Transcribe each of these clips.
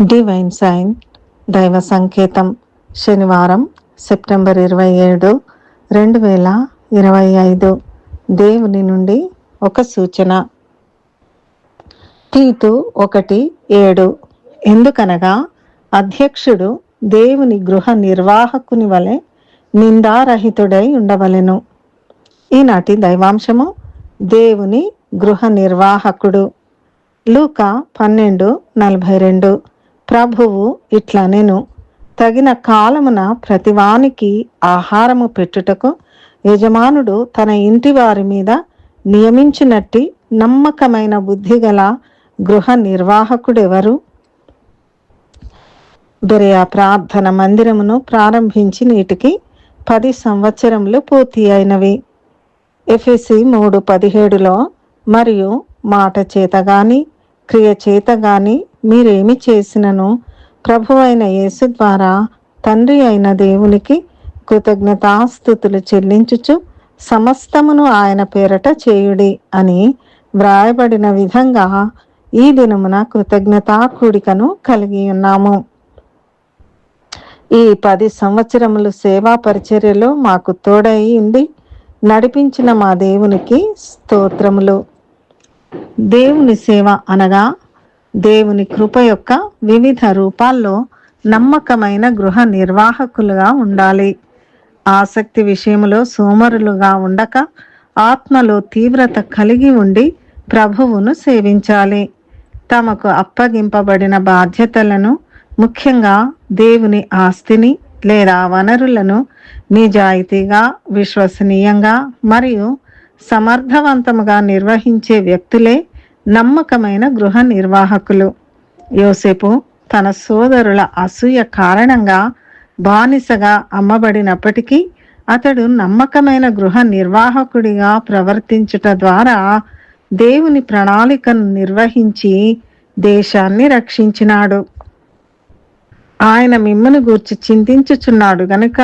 Divine sign దైవ సంకేతం శనివారం సెప్టెంబర్ ఇరవై ఏడు రెండు వేల ఇరవై ఐదు. దేవుని నుండి ఒక సూచన. తీతు ఒకటి ఏడు. ఎందుకనగా అధ్యక్షుడు దేవుని గృహ నిర్వాహకుని వలె నిందారహితుడై ఉండవలెను. ఈనాటి దైవాంశము దేవుని గృహ నిర్వాహకుడు. లూక పన్నెండు నలభై రెండు. ప్రభువు ఇట్లా నేను తగిన కాలమున ప్రతివానికి ఆహారము పెట్టుటకు యజమానుడు తన ఇంటి వారి మీద నియమించినట్టి నమ్మకమైన బుద్ధిగల గృహ నిర్వాహకుడెవరు? బెరయా ప్రార్థన మందిరమును ప్రారంభించి నీటికి పది సంవత్సరములు పూర్తి అయినవి. ఎఫ్ఎసి మూడు పదిహేడులో మరియు మాట చేత గాని క్రియ చేత గాని మీరేమి చేసినను? ప్రభు అయిన యేసు ద్వారా తండ్రి అయిన దేవునికి కృతజ్ఞతాస్థుతులు చెల్లించుచు సమస్తమును ఆయన పేరట చేయుడి అని వ్రాయబడిన విధంగా ఈ దినమున కృతజ్ఞతా కూడికను కలిగి ఉన్నాము. ఈ పది సంవత్సరములు సేవా పరిచర్యలో మాకు తోడై ఉండి నడిపించిన మా దేవునికి స్తోత్రములు. దేవుని సేవ అనగా దేవుని కృప యొక్క వివిధ రూపాల్లో నమ్మకమైన గృహ నిర్వాహకులుగా ఉండాలి. ఆసక్తి విషయంలో సోమరులుగా ఉండక ఆత్మలో తీవ్రత కలిగి ఉండి ప్రభువును సేవించాలి. తమకు అప్పగింపబడిన బాధ్యతలను ముఖ్యంగా దేవుని ఆస్తిని లేదా వనరులను నిజాయితీగా విశ్వసనీయంగా మరియు సమర్థవంతముగా నిర్వహించే వ్యక్తులే నమ్మకమైన గృహ నిర్వాహకులు. యోసేపు తన సోదరుల అసూయ కారణంగా బానిసగా అమ్మబడినప్పటికీ అతడు నమ్మకమైన గృహ నిర్వాహకుడిగా ప్రవర్తించుట ద్వారా దేవుని ప్రణాళికను నిర్వహించి దేశాన్ని రక్షించినాడు. ఆయన మిమ్మను గూర్చి చింతించుచున్నాడు. గనుక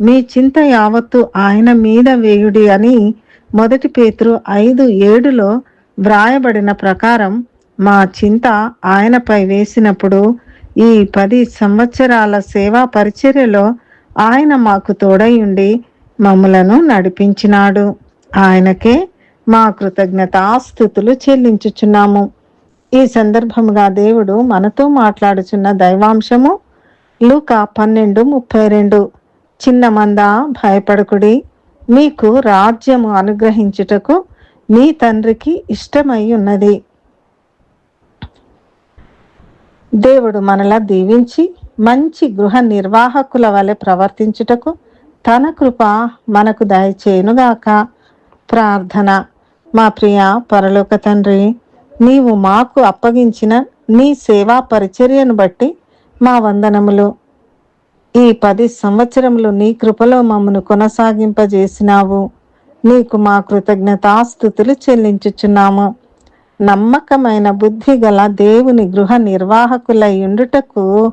మీ చింత యావత్తు ఆయన మీద వేయుడి అని మొదటి పేతురు ఐదు ఏడులో వ్రాయబడిన ప్రకారం మా చింత ఆయనపై వేసినప్పుడు ఈ పది సంవత్సరాల సేవా పరిచర్యలో ఆయన మాకు తోడయుండి మమ్మలను నడిపించినాడు. ఆయనకే మా కృతజ్ఞతాస్థుతులు చెల్లించుచున్నాము. ఈ సందర్భముగా దేవుడు మనతో మాట్లాడుచున్న దైవాంశము లూక పన్నెండు ముప్పై రెండు. చిన్న మంద భయపడకుడి. మీకు రాజ్యము అనుగ్రహించుటకు మీ తండ్రికి ఇష్టమై ఉన్నది దేవుడు మనలా దీవించి మంచి గృహ నిర్వాహకుల వలె ప్రవర్తించుటకు తన కృప మనకు దయచేయునుగాక. ప్రార్థన. మా ప్రియ పరలోక తండ్రి నీవు మాకు అప్పగించిన నీ సేవా పరిచర్యను బట్టి మా వందనములు. ఈ పది సంవత్సరములు నీ కృపలో మమ్మను కొనసాగింపజేసినావు. నీకు మా కృతజ్ఞతాస్థుతులు చెల్లించుచున్నాము. నమ్మకమైన బుద్ధి గల దేవుని గృహ నిర్వాహకులై ఉండుటకు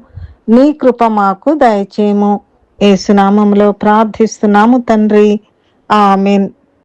నీ కృప మాకు దయచేము ఏసునామంలో ప్రార్థిస్తున్నాము తండ్రి. ఆమెన్.